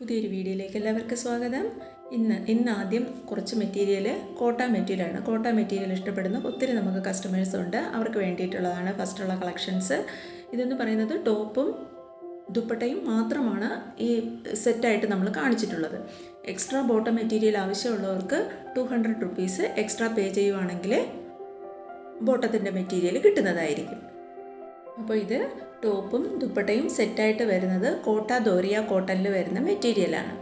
പുതിയൊരു വീഡിയോയിലേക്ക് എല്ലാവർക്കും സ്വാഗതം. ഇന്ന് ഇന്ന് ആദ്യം കുറച്ച് മെറ്റീരിയൽ കോട്ട മെറ്റീരിയലാണ് കോട്ട മെറ്റീരിയൽ ഇഷ്ടപ്പെടുന്ന ഒത്തിരി നമുക്ക് കസ്റ്റമേഴ്സ് ഉണ്ട്. അവർക്ക് വേണ്ടിയിട്ടുള്ളതാണ് ഫസ്റ്റുള്ള കളക്ഷൻസ് ഇതെന്ന് പറയുന്നത് ടോപ്പും ദുപ്പട്ടയും മാത്രമാണ് ഈ സെറ്റായിട്ട് നമ്മൾ കാണിച്ചിട്ടുള്ളത്. എക്സ്ട്രാ ബോട്ടം മെറ്റീരിയൽ ആവശ്യമുള്ളവർക്ക് two hundred rupees extra pay ചെയ്യുവാണെങ്കിൽ ബോട്ടത്തിന്റെ മെറ്റീരിയൽ കിട്ടുന്നതായിരിക്കും. അപ്പോൾ ഇത് ടോപ്പും ദുപ്പട്ടയും സെറ്റായിട്ട് വരുന്നത് കോട്ട ദോരിയ കോട്ടണിൽ വരുന്ന മെറ്റീരിയലാണ്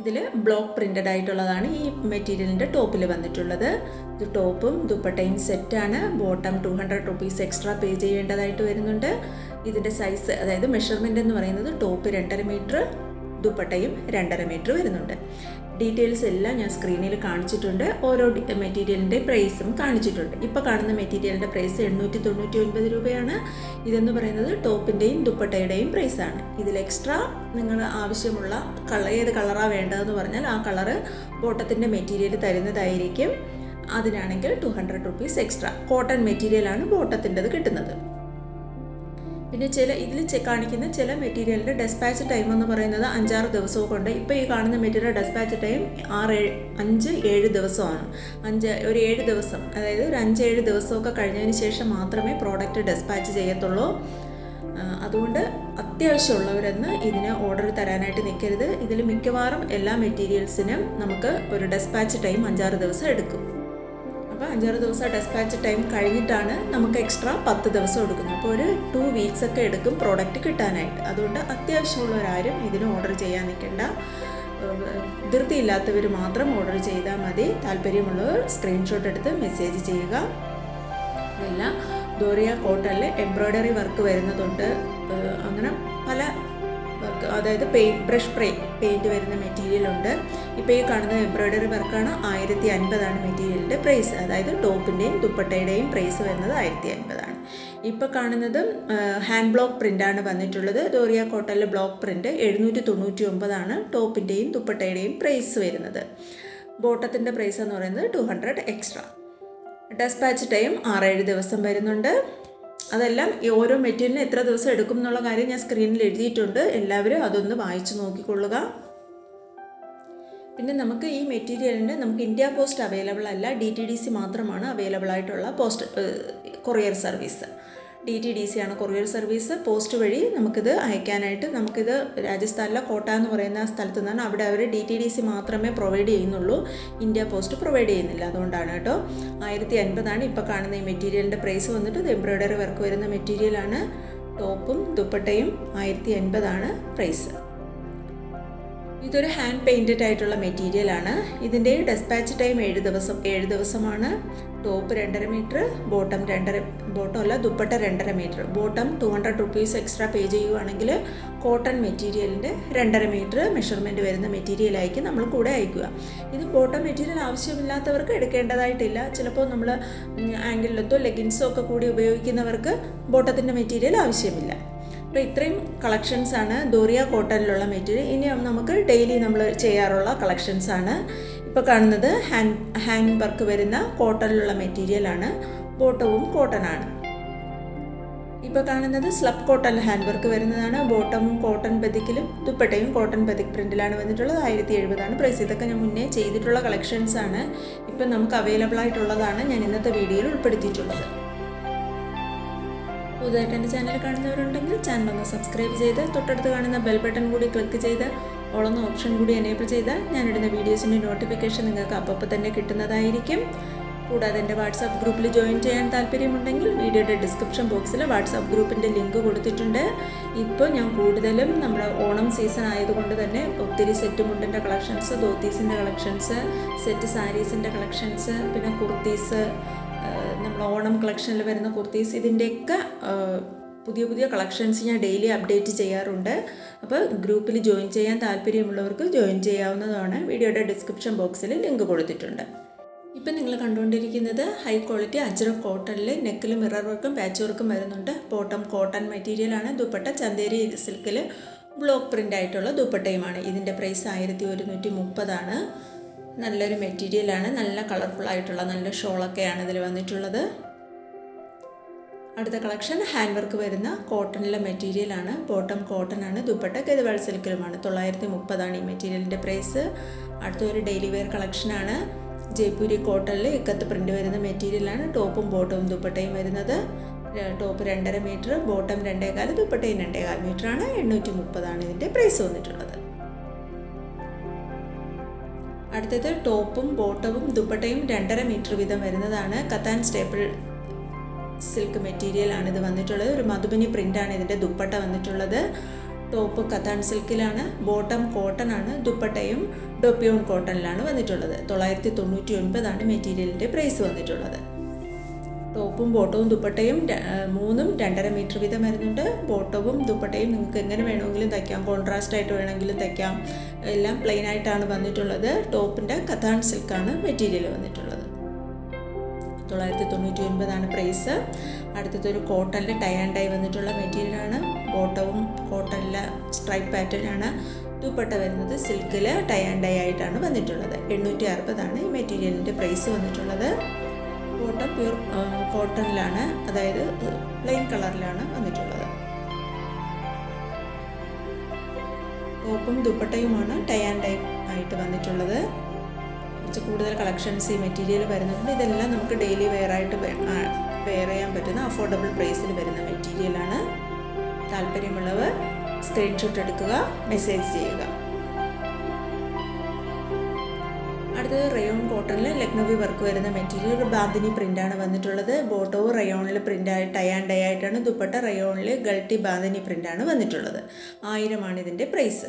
ഇതിൽ ബ്ലോക്ക് പ്രിന്റഡ് ആയിട്ടുള്ളതാണ് ഈ മെറ്റീരിയലിന്റെ ടോപ്പിൽ വന്നിട്ടുള്ളത്. ഇത് ടോപ്പും ദുപ്പട്ടയും സെറ്റാണ് bottom two hundred rupees extra pay ചെയ്യേണ്ടതായിട്ട് വരുന്നുണ്ട്. ഇതിന്റെ സൈസ് അതായത് മെഷർമെന്റ് എന്ന് പറയുന്നത് ടോപ്പ് രണ്ടര മീറ്റർ ദുപ്പട്ടയും രണ്ടര മീറ്റർ വരുന്നുണ്ട്. ഡീറ്റെയിൽസ് എല്ലാം ഞാൻ സ്ക്രീനിൽ കാണിച്ചിട്ടുണ്ട്. ഓരോ മെറ്റീരിയലിന്റെ പ്രൈസും കാണിച്ചിട്ടുണ്ട്. ഇപ്പോൾ കാണുന്ന മെറ്റീരിയലിന്റെ പ്രൈസ് എണ്ണൂറ്റി തൊണ്ണൂറ്റി ഒൻപത് രൂപയാണ്. ഇതെന്ന് പറയുന്നത് ടോപ്പിന്റെയും ദുപ്പട്ടയുടെയും പ്രൈസാണ് ഇതിൽ എക്സ്ട്രാ നിങ്ങൾ ആവശ്യമുള്ള കളർ ഏത് കളറാണ് വേണ്ടതെന്ന് പറഞ്ഞാൽ ആ കളറ് ബോട്ടത്തിന്റെ മെറ്റീരിയൽ തരുന്നതായിരിക്കും. അതിനാണെങ്കിൽ two hundred rupees extra cotton മെറ്റീരിയലാണ് ബോട്ടത്തിന്റെത് കിട്ടുന്നത്. പിന്നെ ചില ഇതിൽ കാണിക്കുന്ന ചില മെറ്റീരിയലിന്റെ ഡെസ്പാച്ച് ടൈം എന്ന് പറയുന്നത് അഞ്ചാറ് ദിവസവും കൊണ്ട്. ഇപ്പോൾ ഈ കാണുന്ന മെറ്റീരിയൽ ഡെസ്പാച്ച് ടൈം ആറ് ഏഴ് അഞ്ച് ഏഴ് ദിവസമാണ്. അഞ്ച് ഒരു ഏഴ് ദിവസം അതായത് ഒരു അഞ്ച് ഏഴ് ദിവസമൊക്കെ കഴിഞ്ഞതിന് ശേഷം മാത്രമേ പ്രോഡക്റ്റ് ഡെസ്പാച്ച് ചെയ്യത്തുള്ളൂ. അതുകൊണ്ട് അത്യാവശ്യമുള്ളവരെന്ന് ഇതിന് ഓർഡർ തരാനായിട്ട് നിൽക്കരുത്. ഇതിൽ മിക്കവാറും എല്ലാ മെറ്റീരിയൽസിനും നമുക്ക് ഒരു ഡെസ്പാച്ച് ടൈം അഞ്ചാറ് ദിവസം എടുക്കും. അപ്പോൾ അഞ്ചാറ് ദിവസം ഡെസ്പാച്ച് ടൈം കഴിഞ്ഞിട്ടാണ് നമുക്ക് എക്സ്ട്രാ പത്ത് ദിവസം എടുക്കുന്നത്. അപ്പോൾ ഒരു ടു വീക്സ് ഒക്കെ എടുക്കും പ്രോഡക്റ്റ് കിട്ടാനായിട്ട്. അതുകൊണ്ട് അത്യാവശ്യമുള്ളവരാരും ഇതിന് ഓർഡർ ചെയ്യാൻ നിൽക്കേണ്ട. ധൃതിയില്ലാത്തവർ മാത്രം ഓർഡർ ചെയ്താൽ മതി. താല്പര്യമുള്ളവർ സ്ക്രീൻഷോട്ട് എടുത്ത് മെസ്സേജ് ചെയ്യുക. ഇതെല്ലാം ദോറിയ കോട്ടണിൽ എംബ്രോയ്ഡറി വർക്ക് വരുന്നതുണ്ട് അങ്ങനെ പല വർക്ക് അതായത് പെയിന്റ് ബ്രഷ് പ്രേ പെയിന്റ് വരുന്ന മെറ്റീരിയൽ ഉണ്ട്. ഇപ്പോൾ ഈ കാണുന്ന എംബ്രോയ്ഡറി വർക്കാണ് ആയിരത്തി അൻപതാണ് മെറ്റീരിയലിന്റെ പ്രൈസ് അതായത് ടോപ്പിന്റെയും ദുപ്പട്ടയുടെയും പ്രൈസ് വരുന്നത് ആയിരത്തി അൻപതാണ് ഇപ്പോൾ കാണുന്നതും ഹാൻഡ് ബ്ലോക്ക് പ്രിന്റാണ് വന്നിട്ടുള്ളത്. ദോറിയ കോട്ടലിലെ ബ്ലോക്ക് പ്രിന്റ് എഴുന്നൂറ്റി തൊണ്ണൂറ്റി ഒമ്പതാണ് ടോപ്പിന്റെയും ദുപ്പട്ടയുടെയും പ്രൈസ് വരുന്നത്. ബോട്ടത്തിന്റെ പ്രൈസ് എന്ന് പറയുന്നത് two hundred extra dispatch time ആറേഴ് ദിവസം വരുന്നുണ്ട്. അതെല്ലാം ഓരോ മെറ്റീരിയലിന് എത്ര ദിവസം എടുക്കും എന്നുള്ള കാര്യം ഞാൻ സ്ക്രീനിൽ എഴുതിയിട്ടുണ്ട്. എല്ലാവരും അതൊന്ന് വായിച്ചു നോക്കിക്കൊള്ളുക. പിന്നെ നമുക്ക് ഈ മെറ്റീരിയലിന് നമുക്ക് ഇന്ത്യ പോസ്റ്റ് അവൈലബിൾ അല്ല. ഡി ടി ഡി സി മാത്രമാണ് അവൈലബിൾ ആയിട്ടുള്ള post courier service. D T D C ആണ് കൊറിയർ സർവീസ് പോസ്റ്റ് വഴി നമുക്കിത് അയക്കാനായിട്ട് നമുക്കിത് രാജസ്ഥാനിലെ കോട്ട എന്ന് പറയുന്ന സ്ഥലത്ത് നിന്നാണ്. അവിടെ അവർ ഡി ടി ഡി സി മാത്രമേ പ്രൊവൈഡ് ചെയ്യുന്നുള്ളൂ. ഇന്ത്യ പോസ്റ്റ് പ്രൊവൈഡ് ചെയ്യുന്നില്ല. അതുകൊണ്ടാണ് കേട്ടോ. ആയിരത്തി അൻപതാണ് ഇപ്പോൾ കാണുന്ന ഈ മെറ്റീരിയലിന്റെ പ്രൈസ് വന്നിട്ട്. ഇത് എംബ്രോയ്ഡറി വർക്ക് വരുന്ന മെറ്റീരിയലാണ് ടോപ്പും ദുപ്പട്ടയും ആയിരത്തി അൻപതാണ് പ്രൈസ് ഇതൊരു ഹാൻഡ് പെയിന്റഡ് ആയിട്ടുള്ള മെറ്റീരിയലാണ് ഇതിന്റെ ഡെസ്പാച്ച് ടൈം ഏഴ് ദിവസം ഏഴ് ദിവസമാണ്. ടോപ്പ് രണ്ടര മീറ്റർ ബോട്ടം രണ്ടര ബോട്ടം അല്ല ദുപ്പട്ട രണ്ടര metre bottom two hundred rupees extra pay ചെയ്യുവാണെങ്കിൽ കോട്ടൺ മെറ്റീരിയലിന്റെ രണ്ടര മീറ്റർ മെഷർമെന്റ് വരുന്ന മെറ്റീരിയലായിരിക്കും നമ്മൾ കൂടെ അയക്കുക. ഇത് ബോട്ടം മെറ്റീരിയൽ ആവശ്യമില്ലാത്തവർക്ക് എടുക്കേണ്ടതായിട്ടില്ല. ചിലപ്പോൾ നമ്മൾ ആംഗിളിലത്തോ ലെഗിൻസോ ഒക്കെ കൂടി ഉപയോഗിക്കുന്നവർക്ക് ബോട്ടത്തിന്റെ മെറ്റീരിയൽ ആവശ്യമില്ല. അപ്പോൾ ഇത്രയും ആണ് ദോറിയ കോട്ടനിലുള്ള മെറ്റീരിയൽ ഇനി നമുക്ക് ഡെയിലി നമ്മൾ ചെയ്യാറുള്ള കളക്ഷൻസ് ആണ്. ഇപ്പോൾ കാണുന്നത് ഹാൻഡ് ഹാൻഡ് വർക്ക് വരുന്ന കോട്ടണിലുള്ള മെറ്റീരിയലാണ് ബോട്ടവും കോട്ടൺ ആണ്. ഇപ്പോൾ കാണുന്നത് സ്ലബ് കോട്ടൺ ഹാൻഡ് വർക്ക് വരുന്നതാണ്. ബോട്ടമും കോട്ടൺ ബതിക്കിലും ദുപ്പട്ടയും കോട്ടൺ ബതിക് പ്രിന്റിലാണ് വന്നിട്ടുള്ളത്. ആയിരത്തി എഴുപതാണ് പ്രൈസ് ഇതൊക്കെ ഞാൻ മുന്നേ ചെയ്തിട്ടുള്ള കളക്ഷൻസ് ആണ്. ഇപ്പം നമുക്ക് അവൈലബിൾ ആയിട്ടുള്ളതാണ് ഞാൻ ഇന്നത്തെ വീഡിയോയിൽ ഉൾപ്പെടുത്തിയിട്ടുള്ളത്. പുതുതായിട്ട് എന്റെ ചാനൽ കാണുന്നവരുണ്ടെങ്കിൽ ചാനൽ ഒന്ന് സബ്സ്ക്രൈബ് ചെയ്ത് തൊട്ടടുത്ത് കാണുന്ന ബെൽ ബട്ടൺ കൂടി ക്ലിക്ക് ചെയ്ത് ഓളൊന്ന് ഓപ്ഷൻ കൂടി എനേബിൾ ചെയ്താൽ ഞാനിടുന്ന വീഡിയോസിന്റെ നോട്ടിഫിക്കേഷൻ നിങ്ങൾക്ക് അപ്പോൾ തന്നെ കിട്ടുന്നതായിരിക്കും. കൂടാതെ എന്റെ വാട്സാപ്പ് ഗ്രൂപ്പിൽ ജോയിൻ ചെയ്യാൻ താല്പര്യമുണ്ടെങ്കിൽ വീഡിയോയുടെ ഡിസ്ക്രിപ്ഷൻ ബോക്സിൽ വാട്സാപ്പ് ഗ്രൂപ്പിന്റെ ലിങ്ക് കൊടുത്തിട്ടുണ്ട്. ഇപ്പോൾ ഞാൻ കൂടുതലും നമ്മുടെ ഓണം സീസൺ ആയതുകൊണ്ട് തന്നെ ഒത്തിരി സെറ്റ് മുണ്ടിന്റെ കളക്ഷൻസ് ധോത്തീസിന്റെ കളക്ഷൻസ് സെറ്റ് സാരീസിന്റെ കളക്ഷൻസ് പിന്നെ കുർത്തീസ് നമ്മൾ ഓണം കളക്ഷനിൽ വരുന്ന കുർത്തീസ് ഇതിന്റെയൊക്കെ പുതിയ പുതിയ കളക്ഷൻസ് ഞാൻ ഡെയിലി അപ്ഡേറ്റ് ചെയ്യാറുണ്ട്. അപ്പോൾ ഗ്രൂപ്പിൽ ജോയിൻ ചെയ്യാൻ താല്പര്യമുള്ളവർക്ക് ജോയിൻ ചെയ്യാവുന്നതാണ്. വീഡിയോയുടെ ഡിസ്ക്രിപ്ഷൻ ബോക്സിൽ ലിങ്ക് കൊടുത്തിട്ടുണ്ട്. ഇപ്പം നിങ്ങൾ കണ്ടുകൊണ്ടിരിക്കുന്നത് ഹൈ ക്വാളിറ്റി അജ്ര കോട്ടണിൽ നെക്കിൽ മിറർ വർക്കും പാച്ച് വർക്കും വരുന്നുണ്ട്. ബോട്ടം കോട്ടൺ മെറ്റീരിയലാണ് ദുപ്പട്ട ചന്തേരി സിൽക്കിൽ ബ്ലോക്ക് പ്രിന്റ് ആയിട്ടുള്ള ദുപ്പട്ടയുമാണ്. ഇതിന്റെ പ്രൈസ് ആയിരത്തി ഒരുന്നൂറ്റി മുപ്പതാണ്. നല്ലൊരു മെറ്റീരിയലാണ് നല്ല കളർഫുൾ ആയിട്ടുള്ള നല്ല ഷോളൊക്കെയാണ് ഇതിൽ വന്നിട്ടുള്ളത്. അടുത്ത കളക്ഷൻ ഹാൻഡ് വർക്ക് വരുന്ന കോട്ടണിലെ മെറ്റീരിയലാണ് ബോട്ടം കോട്ടൺ ആണ്. ദുപ്പട്ട ഗതിവാൾ സിൽക്കിലുമാണ്. തൊള്ളായിരത്തി മുപ്പതാണ് ഈ മെറ്റീരിയലിന്റെ പ്രൈസ് അടുത്ത ഒരു ഡെയിലി വെയർ കളക്ഷനാണ് ജയ്പൂരി കോട്ടണിൽ ഇക്കത്ത് പ്രിന്റ് വരുന്ന മെറ്റീരിയലാണ് ടോപ്പും ബോട്ടവും ദുപ്പട്ടയും വരുന്നത്. ടോപ്പ് രണ്ടര മീറ്റർ ബോട്ടം രണ്ടേകാൽ ദുപ്പട്ടയും രണ്ടേകാൽ മീറ്ററാണ് എണ്ണൂറ്റി മുപ്പതാണ് ഇതിന്റെ പ്രൈസ് വന്നിട്ടുള്ളത്. അടുത്തത് ടോപ്പും ബോട്ടവും ദുപ്പട്ടയും രണ്ടര മീറ്റർ വീതം വരുന്നതാണ് കത്താൻ സ്റ്റേപ്പിൾ സിൽക്ക് മെറ്റീരിയൽ ആണ് ഇത് വന്നിട്ടുള്ളത്. ഒരു മധുബനി പ്രിന്റാണ് ഇതിന്റെ ദുപ്പട്ട വന്നിട്ടുള്ളത്. ടോപ്പ് കത്താൻ സിൽക്കിലാണ് ബോട്ടം കോട്ടൺ ആണ് ദുപ്പട്ടയും ഡൊപ്പിയോൺ കോട്ടണിലാണ് വന്നിട്ടുള്ളത്. തൊള്ളായിരത്തി തൊണ്ണൂറ്റി ഒൻപതാണ് മെറ്റീരിയലിന്റെ പ്രൈസ് വന്നിട്ടുള്ളത്. ടോപ്പും ബോട്ടവും ദുപ്പട്ടയും മൂന്നും രണ്ടര മീറ്റർ വീതം വരുന്നുണ്ട്. ബോട്ടവും ദുപ്പട്ടയും നിങ്ങൾക്ക് എങ്ങനെ വേണമെങ്കിലും തയ്ക്കാം. കോൺട്രാസ്റ്റ് ആയിട്ട് വേണമെങ്കിലും തയ്ക്കാം. എല്ലാം പ്ലെയിൻ ആയിട്ടാണ് വന്നിട്ടുള്ളത്. ടോപ്പിന്റെ കഥാൺ സിൽക്കാണ് മെറ്റീരിയൽ വന്നിട്ടുള്ളത്. തൊള്ളായിരത്തി തൊണ്ണൂറ്റി ഒൻപതാണ് പ്രൈസ് അടുത്തത് ഒരു കോട്ടണിൽ ടൈ ആൻഡ് ഡൈ വന്നിട്ടുള്ള മെറ്റീരിയലാണ് ബോട്ടവും കോട്ടണിലെ സ്ട്രൈപ്പ് പാറ്റേൺ ആണ്. ദുപ്പട്ട വരുന്നത് സിൽക്കിൽ ടൈ ആൻഡ് ഡൈ ആയിട്ടാണ് വന്നിട്ടുള്ളത്. എണ്ണൂറ്റി അറുപതാണ് ഈ മെറ്റീരിയലിന്റെ പ്രൈസ് വന്നിട്ടുള്ളത്. ബോട്ടം പ്യൂർ കോട്ടണിലാണ് അതായത് പ്ലെയിൻ കളറിലാണ് വന്നിട്ടുള്ളത്. ടോപ്പും ദുപ്പട്ടയുമാണ് ടൈ ആൻഡ് ടൈ ആയിട്ട് വന്നിട്ടുള്ളത്. കുറച്ച് കൂടുതൽ കളക്ഷൻസ് ഈ മെറ്റീരിയൽ വരുന്നുണ്ട്. ഇതെല്ലാം നമുക്ക് ഡെയിലി വെയർ ആയിട്ട് വെയർ ചെയ്യാൻ പറ്റുന്ന അഫോർഡബിൾ പ്രൈസിൽ വരുന്ന മെറ്റീരിയലാണ്. താല്പര്യമുള്ളവർ സ്ക്രീൻഷോട്ട് എടുക്കുക മെസ്സേജ് ചെയ്യുക. അടുത്തത് റയോൺ കോട്ടണിൽ ലക്നവി വർക്ക് വരുന്ന മെറ്റീരിയൽ ഒരു ബാന്തിനി പ്രിന്റാണ് വന്നിട്ടുള്ളത്. ബോട്ടോ റയോണിൽ പ്രിന്റായി ടൈ ആൻഡ് ഡൈ ആയിട്ടാണ്. ദുപ്പട്ട റയോണിൽ ഗൾട്ടി ബാന്തിനി പ്രിന്റാണ് വന്നിട്ടുള്ളത്. ആയിരമാണ് ഇതിന്റെ പ്രൈസ്